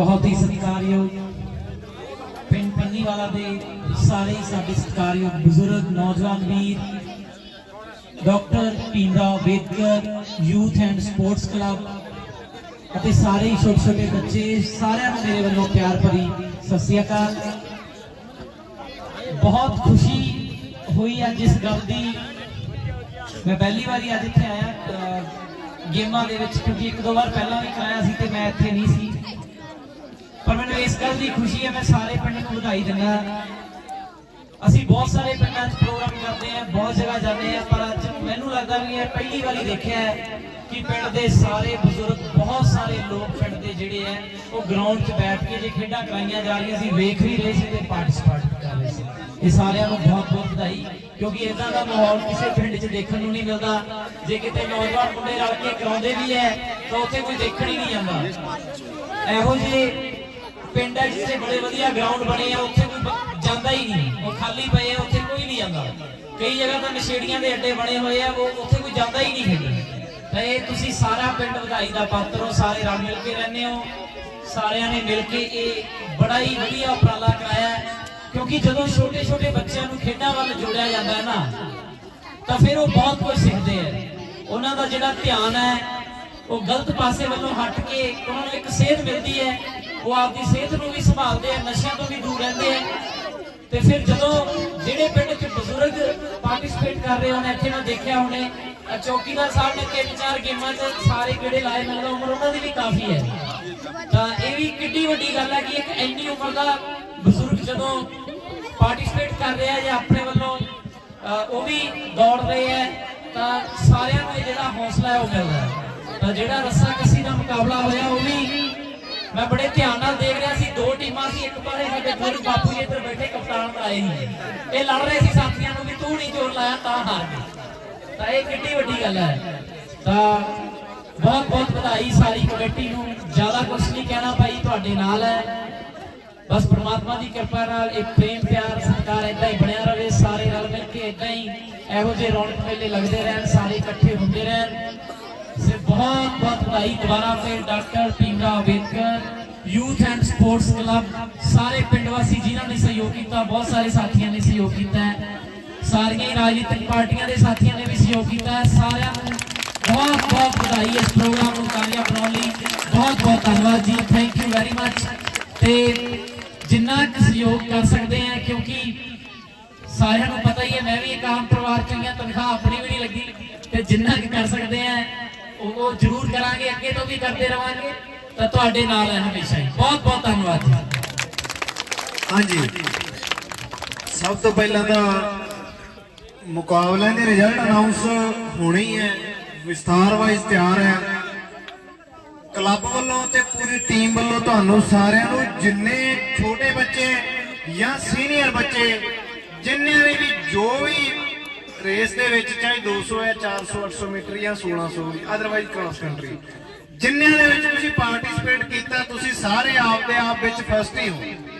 ਬਹੁਤ ਹੀ ਸਤਿਕਾਰਯੋਗ ਪਿੰਡ ਪੰਨੀਵਾਲਾ ਦੇ ਸਾਰੇ ਹੀ ਸਾਡੇ ਸਤਿਕਾਰਯੋਗ ਬਜ਼ੁਰਗ ਨੌਜਵਾਨ ਵੀਰ ਡਾਕਟਰ ਪੀਂਦਾ ਵੇਦਕਰ ਯੂਥ ਐਂਡ ਸਪੋਰਟਸ ਕਲੱਬ ਅਤੇ ਸਾਰੇ ਹੀ ਛੋਟੇ ਛੋਟੇ ਬੱਚੇ ਸਾਰਿਆਂ ਨੂੰ ਮੇਰੇ ਵੱਲੋਂ ਪਿਆਰ ਭਰੀ ਸਤਿ ਸ੍ਰੀ ਅਕਾਲ ਬਹੁਤ ਖੁਸ਼ੀ ਹੋਈ ਅੱਜ ਇਸ ਗੱਲ ਦੀ ਮੈਂ ਪਹਿਲੀ ਵਾਰੀ ਅੱਜ ਇੱਥੇ ਆਇਆ ਅਹ, ਗੇਮਾਂ ਦੇ ਵਿੱਚ ਕਿਉਂਕਿ ਇੱਕ ਦੋ ਵਾਰ ਪਹਿਲਾਂ ਵੀ ਕਰਾਇਆ ਸੀ ਤੇ ਮੈਂ ਇੱਥੇ ਨਹੀਂ ਸੀ ਪਰ ਮੈਨੂੰ ਇਸ ਗੱਲ ਦੀ ਖੁਸ਼ੀ ਹੈ, ਮੈਂ ਸਾਰੇ ਪਿੰਡ ਨੂੰ ਵਧਾਈ ਦਿੰਦਾ ਅਸੀਂ ਬਹੁਤ ਸਾਰੇ ਪਿੰਡਾਂ 'ਚ ਪ੍ਰੋਗਰਾਮ ਕਰਦੇ ਆ ਬਹੁਤ ਜਗ੍ਹਾ ਜਾਂਦੇ ਆ ਪਰ ਅੱਜ ਮੈਨੂੰ ਲੱਗਦਾ ਵੀ ਇਹ ਪਹਿਲੀ ਵਾਰੀ ਦੇਖਿਆ ਕਿ ਪਿੰਡ ਦੇ ਸਾਰੇ ਬਜ਼ੁਰਗ, ਬਹੁਤ ਸਾਰੇ ਲੋਕ ਪਿੰਡ ਦੇ ਜਿਹੜੇ ਆ ਉਹ ਗਰਾਊਂਡ 'ਚ ਬੈਠ ਕੇ ਜੇ ਖੇਡਾਂ ਕਰਾਈਆਂ ਜਾ ਰਹੀਆਂ ਸੀ, ਵੇਖ ਵੀ ਰਹੇ ਸੀ ਤੇ ਪਾਰਟਿਸਿਪੇਟ ਕਰ ਰਹੇ ਸੀ। ਇਹ ਸਾਰਿਆਂ ਨੂੰ ਬਹੁਤ ਬਹੁਤ ਵਧਾਈ, ਕਿਉਂਕਿ ਇਦਾਂ ਦਾ ਮਾਹੌਲ ਕਿਸੇ ਪਿੰਡ 'ਚ ਦੇਖਣ ਨੂੰ ਨਹੀਂ ਮਿਲਦਾ। ਜੇ ਕਿਤੇ ਨੌਜਵਾਨ ਮੁੰਡੇ ਰਲ ਕੇ ਕਰਾਉਂਦੇ ਵੀ ਹੈ, ਤਾਂ ਉੱਥੇ ਕੋਈ ਦੇਖਣ ਹੀ ਨਹੀਂ ਆਉਂਦਾ। ਇਹੋ ਜਿਹੇ ਪਿੰਡ ਹੈ ਜਿੱਥੇ ਬੜੇ ਵਧੀਆ ਗਰਾਊਂਡ ਬਣੇ ਆ, ਉੱਥੇ ਕੋਈ ਜਾਂਦਾ ਹੀ ਨਹੀਂ। ਉਹ ਖਾਲੀ ਪਏ ਆ, ਉੱਥੇ ਕੋਈ ਨਹੀਂ ਜਾਂਦਾ। ਕਈ ਜਗ੍ਹਾ ਤਾਂ ਨਸ਼ੇੜੀਆਂ ਦੇ ਅੱਡੇ ਬਣੇ ਹੋਏ ਆ, ਉਹ ਉੱਥੇ ਕੋਈ ਜਾਂਦਾ ਹੀ ਨਹੀਂ ਖੇਡਣ ਤਾਂ ਇਹ ਤੁਸੀਂ ਸਾਰਾ ਪਿੰਡ ਵਧਾਈ ਦਾ ਪਾਤਰ ਹੋ, ਸਾਰੇ ਰਲ ਮਿਲ ਕੇ ਰਹਿੰਦੇ ਹੋ। ਸਾਰਿਆਂ ਨੇ ਮਿਲ ਕੇ ਇਹ ਬੜਾ ਹੀ ਵਧੀਆ ਉਪਰਾਲਾ ਕਰਾਇਆ ਕਿਉਂਕਿ ਜਦੋਂ ਛੋਟੇ ਛੋਟੇ ਬੱਚਿਆਂ ਨੂੰ ਖੇਡਾਂ ਵੱਲ ਜੋੜਿਆ ਜਾਂਦਾ ਹੈ ਨਾ, ਤਾਂ ਫਿਰ ਉਹ ਬਹੁਤ ਕੁਝ ਸਿੱਖਦੇ ਆ। ਉਹਨਾਂ ਦਾ ਜਿਹੜਾ ਧਿਆਨ ਹੈ ਉਹ ਗਲਤ ਪਾਸੇ ਵੱਲੋਂ ਹਟ ਕੇ ਉਹਨਾਂ ਨੂੰ ਇੱਕ ਸਿਹਤ ਮਿਲਦੀ ਹੈ, ਉਹ ਆਪਦੀ ਸਿਹਤ ਨੂੰ ਵੀ ਸੰਭਾਲਦੇ ਆ ਨਸ਼ਿਆਂ ਤੋਂ ਵੀ ਦੂਰ ਰਹਿੰਦੇ ਆ ਤੇ ਫਿਰ ਜਦੋਂ ਜਿਹੜੇ ਪਿੰਡ 'ਚ ਬਜ਼ੁਰਗ ਪਾਰਟਿਸਿਪੇਟ ਕਰ ਰਹੇ ਹੋਣ, ਇੱਥੇ ਮੈਂ ਦੇਖਿਆ ਹੁਣੇ ਆਹ ਚੌਕੀਦਾਰ ਸਾਹਿਬ ਨੇ ਤਿੰਨ ਚਾਰ ਗੇਮਾਂ 'ਚ ਸਾਰੇ ਕਿਹੜੇ ਲਾਏ, ਮੈਨੂੰ ਉਮਰ ਉਹਨਾਂ ਦੀ ਵੀ ਕਾਫੀ ਹੈ। ਤਾਂ ਇਹ ਵੀ ਕਿੱਡੀ ਵੱਡੀ ਗੱਲ ਹੈ ਕਿ ਇੱਕ ਇੰਨੀ ਉਮਰ ਦਾ ਬਜ਼ੁਰਗ ਜਦੋਂ ਪਾਰਟਿਸਿਪੇਟ ਕਰ ਰਿਹਾ ਜਾਂ ਆਪਣੇ ਵੱਲੋਂ ਉਹ ਵੀ ਦੌੜ ਰਹੇ ਹੈ, ਤਾਂ ਸਾਰਿਆਂ ਨੂੰ ਇਹ ਜਿਹੜਾ ਹੌਸਲਾ ਹੈ ਉਹ ਮਿਲਦਾ ਹੈ। ਤਾਂ ਜਿਹੜਾ ਰੱਸਾ ਕੱਸੀ ਦਾ ਮੁਕਾਬਲਾ ਹੋਇਆ ਉਹ ਵੀ ਮੈਂ ਬੜੇ ਧਿਆਨ ਨਾਲ ਦੇਖ ਰਿਹਾ ਸੀ। ਦੋ ਟੀਮਾਂ ਸੀ, ਇੱਕ ਪਾਸੇ ਸਾਡੇ ਗੁਰੂ ਬਾਪੂ ਜੀ ਇੱਧਰ ਬੈਠੇ, ਕਪਤਾਨ ਆਏ ਸੀ ਇਹ ਲੜ ਰਹੇ ਸੀ ਸਾਥੀਆਂ ਨੂੰ ਵੀ ਤੂੰ ਨਹੀਂ ਜ਼ੋਰ ਲਾਇਆ, ਤਾਂ ਹਾਰ ਗਏ। ਤਾਂ ਇਹ ਕਿੰਨੀ ਵੱਡੀ ਗੱਲ ਹੈ। ਤਾਂ ਬਹੁਤ ਬਹੁਤ ਵਧਾਈ ਸਾਰੀ ਕਮੇਟੀ ਨੂੰ। ਜ਼ਿਆਦਾ ਕੁਝ ਨਹੀਂ ਕਹਿਣਾ ਭਾਈ ਤੁਹਾਡੇ ਨਾਲ ਹੈ। ਬਸ ਪ੍ਰਮਾਤਮਾ ਦੀ ਕਿਰਪਾ ਨਾਲ ਇਹ ਪ੍ਰੇਮ, ਪਿਆਰ, ਸਤਿਕਾਰ ਇਦਾਂ ਹੀ ਬਣਿਆ ਰਵੇ ਸਾਰੇ ਰਲ ਮਿਲ ਕੇ ਇਦਾਂ ਹੀ ਇਹੋ ਜਿਹੇ ਰੌਣਕ ਮੇਲੇ ਲੱਗਦੇ ਰਹਿਣ, ਸਾਰੇ ਇਕੱਠੇ ਹੁੰਦੇ ਰਹਿਣ। ਸੇ ਬਹੁਤ ਬਹੁਤ ਵਧਾਈ। ਦੁਬਾਰਾ ਫਿਰ doctor Bhimrao Ambedkar youth and sports club ਸਾਰੇ ਪਿੰਡ ਵਾਸੀ ਜਿਨ੍ਹਾਂ ਨੇ ਸਹਿਯੋਗ ਕੀਤਾ, ਬਹੁਤ ਸਾਰੇ ਸਾਥੀਆਂ ਨੇ ਸਹਿਯੋਗ ਕੀਤਾ। ਸਾਰੀਆਂ ਰਾਜਨੀਤਿਕ ਪਾਰਟੀਆਂ ਦੇ ਸਾਥੀਆਂ ਨੇ ਵੀ ਸਹਿਯੋਗ ਕੀਤਾ। ਸਾਰਿਆਂ ਨੂੰ ਬਹੁਤ ਬਹੁਤ ਵਧਾਈ ਇਸ ਪ੍ਰੋਗਰਾਮ ਨੂੰ ਕਾਮਯਾਬ ਬਣਾਉਣ ਲਈ। ਬਹੁਤ ਬਹੁਤ ਧੰਨਵਾਦ ਜੀ। ਥੈਂਕ ਯੂ ਵੈਰੀ ਮੱਚ ਤੇ ਜਿੰਨਾ ਕੁ ਸਹਿਯੋਗ ਕਰ ਸਕਦੇ ਆ ਕਿਉਂਕਿ ਸਾਰਿਆਂ ਨੂੰ ਪਤਾ ਹੀ ਹੈ, ਮੈਂ ਵੀ ਇੱਕ ਆਮ ਪਰਿਵਾਰ ਚ ਹਾਂ ਤਨਖਾਹ ਆਪਣੀ ਵੀ ਨਹੀਂ ਲੱਗੀ। ਤੇ ਜਿੰਨਾ ਕੁ ਕਰ ਸਕਦੇ ਆ ਉਹ ਜ਼ਰੂਰ ਕਰਾਂਗੇ, ਅੱਗੇ ਤੋਂ ਵੀ ਕਰਦੇ ਰਵਾਂਗੇ। ਤਾਂ ਤੁਹਾਡੇ ਨਾਲ ਹੈ ਹਮੇਸ਼ਾ ਹੀ। ਬਹੁਤ ਬਹੁਤ ਧੰਨਵਾਦ ਜੀ। ਹਾਂਜੀ। ਸਭ ਤੋਂ ਪਹਿਲਾਂ ਤਾਂ ਮੁਕਾਬਲਿਆਂ ਦੇ ਰਿਜ਼ਲਟ ਅਨਾਉਂਸ ਹੋਣੇ ਹੀ ਹੈ। ਵਿਸਥਾਰ ਵਾਈਜ਼ ਤਿਆਰ ਹੈ। ਕਲੱਬ ਵੱਲੋਂ ਤੇ ਪੂਰੀ ਟੀਮ ਵੱਲੋਂ ਤੁਹਾਨੂੰ ਸਾਰਿਆਂ ਨੂੰ ਜਿੰਨੇ ਛੋਟੇ ਬੱਚੇ ਜਾਂ ਸੀਨੀਅਰ ਬੱਚੇ ਜਿੰਨੇ ਵੀ ਵੀ ਜੋ ਵੀ ਰੇਸ ਦੇ ਵਿੱਚ ਚਾਹੇ 200 ਹੈ 400 800 ਮੀਟਰ ਜਾਂ 1600 ਅਦਰਵਾਈਜ਼ ਕ੍ਰਾਸ ਕੰਟਰੀ ਜਿੰਨਿਆਂ ਦੇ ਵਿੱਚ ਤੁਸੀਂ ਪਾਰਟਿਸਿਪੇਟ ਕੀਤਾ, ਤੁਸੀਂ ਸਾਰੇ ਆਪ ਦੇ ਆਪ ਵਿੱਚ ਫਸਟ ਹੀ ਹੋ।